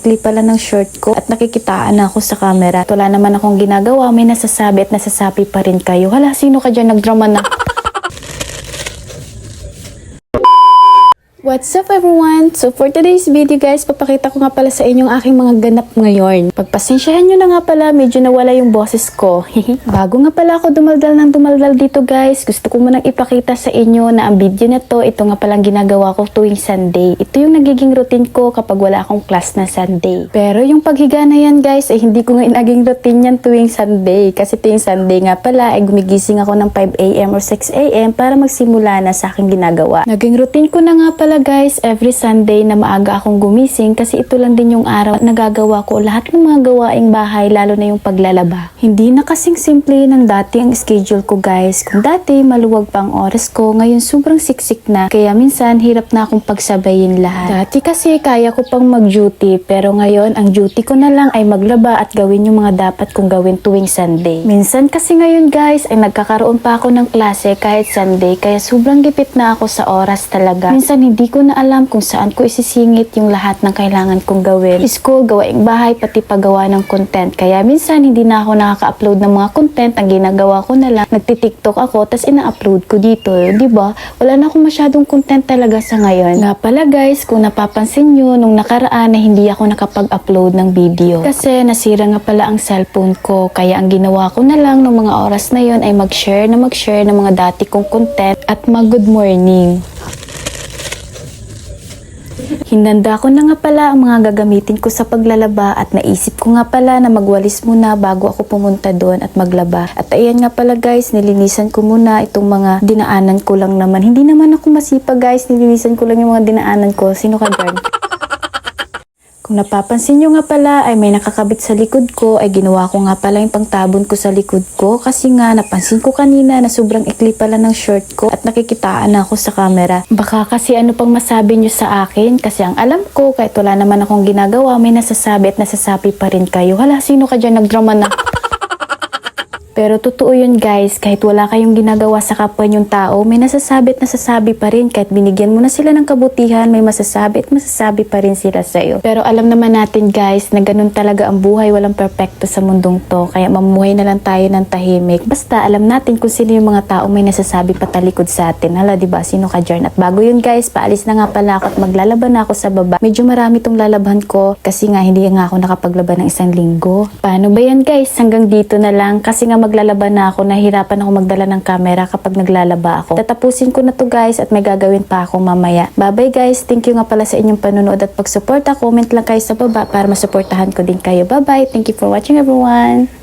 ikli pala ng short ko at nakikitaan na ako sa camera. Wala naman akong ginagawa, may nasasabi at nasasabi pa rin kayo. Hala, sino ka dyan nagdrama na? What's up everyone? So for today's video guys, papakita ko nga pala sa inyo ang aking mga ganap ngayon. Pagpasensyahan nyo na nga pala, medyo nawala yung boses ko. Bago nga pala ako dumaldal ng dumaldal dito guys, gusto ko munang ipakita sa inyo na ang video na to, ito nga palang ginagawa ko tuwing Sunday. Ito yung nagiging routine ko kapag wala akong class na Sunday. Pero yung paghiga na yan guys, ay hindi ko nga naging routine yan tuwing Sunday. Kasi tuwing Sunday nga pala, ay gumigising ako ng 5am or 6am para magsimula na sa aking ginagawa. Naging routine ko na nga pala guys, every Sunday na maaga akong gumising kasi ito lang din yung araw na nagagawa ko lahat ng mga gawaing bahay lalo na yung paglalaba. Hindi na kasing simple ng dati ang schedule ko guys. Kung dati maluwag pa ang oras ko, ngayon sobrang siksik na kaya minsan hirap na akong pagsabayin lahat. Dati kasi kaya ko pang mag-duty pero ngayon ang duty ko na lang ay maglaba at gawin yung mga dapat kong gawin tuwing Sunday. Minsan kasi ngayon guys ay nagkakaroon pa ako ng klase kahit Sunday kaya sobrang gipit na ako sa oras talaga. Minsan hindi ko na alam kung saan ko isisingit yung lahat ng kailangan kong gawin. School, gawaing bahay, pati paggawa ng content. Kaya minsan hindi na ako nakaka-upload ng mga content. Ang ginagawa ko na lang, nagtitiktok ako, tas ina-upload ko dito. Di ba? Wala na akong masyadong content talaga sa ngayon. Nga pala guys, kung napapansin nyo, nung nakaraan na hindi ako nakapag-upload ng video. Kasi nasira nga pala ang cellphone ko. Kaya ang ginawa ko na lang ng mga oras na yon ay mag-share na mag-share ng mga dati kong content at mag-good morning. Hinanda ko na nga pala ang mga gagamitin ko sa paglalaba at naisip ko nga pala na magwalis muna bago ako pumunta doon at maglaba. At ayan nga pala guys, nilinisan ko muna itong mga dinaanan ko lang naman. Hindi naman ako masipag guys, nilinisan ko lang yung mga dinaanan ko. Sino ka dyan? Kung napapansin nyo nga pala ay may nakakabit sa likod ko ay ginawa ko nga pala yung pangtabon ko sa likod ko kasi nga napansin ko kanina na sobrang ikli pala ng short ko at nakikitaan na ako sa camera. Baka kasi ano pang masabi nyo sa akin kasi ang alam ko kahit wala naman akong ginagawa may nasasabi at nasasabi pa rin kayo. Hala, sino ka dyan nagdrama na? Pero totoo yun guys, kahit wala kayong ginagawa sa kapwa nyong tao, may nasasabi at nasasabi pa rin. Kahit binigyan mo na sila ng kabutihan, may masasabi at masasabi pa rin sila sa'yo. Pero alam naman natin guys, na ganun talaga ang buhay, walang perpekto sa mundong to. Kaya mamuhay na lang tayo ng tahimik. Basta alam natin kung sino yung mga tao may nasasabi patalikod sa atin. Hala, di ba Sino ka dyan? At bago yun guys, paalis na nga pala ako at maglalaban ako sa baba. Medyo marami tong lalaban ko kasi nga hindi nga ako nakapaglaban ng isang linggo. Paano ba yan guys? Hanggang dito na lang kasi nga maglalaban na ako, nahirapan ako magdala ng camera kapag naglalaba ako. Tatapusin ko na to guys at may gagawin pa ako mamaya. Bye bye guys, thank you nga pala sa inyong panonood at pagsuporta. Comment lang kayo sa baba para masuportahan ko din kayo. Bye bye, thank you for watching everyone.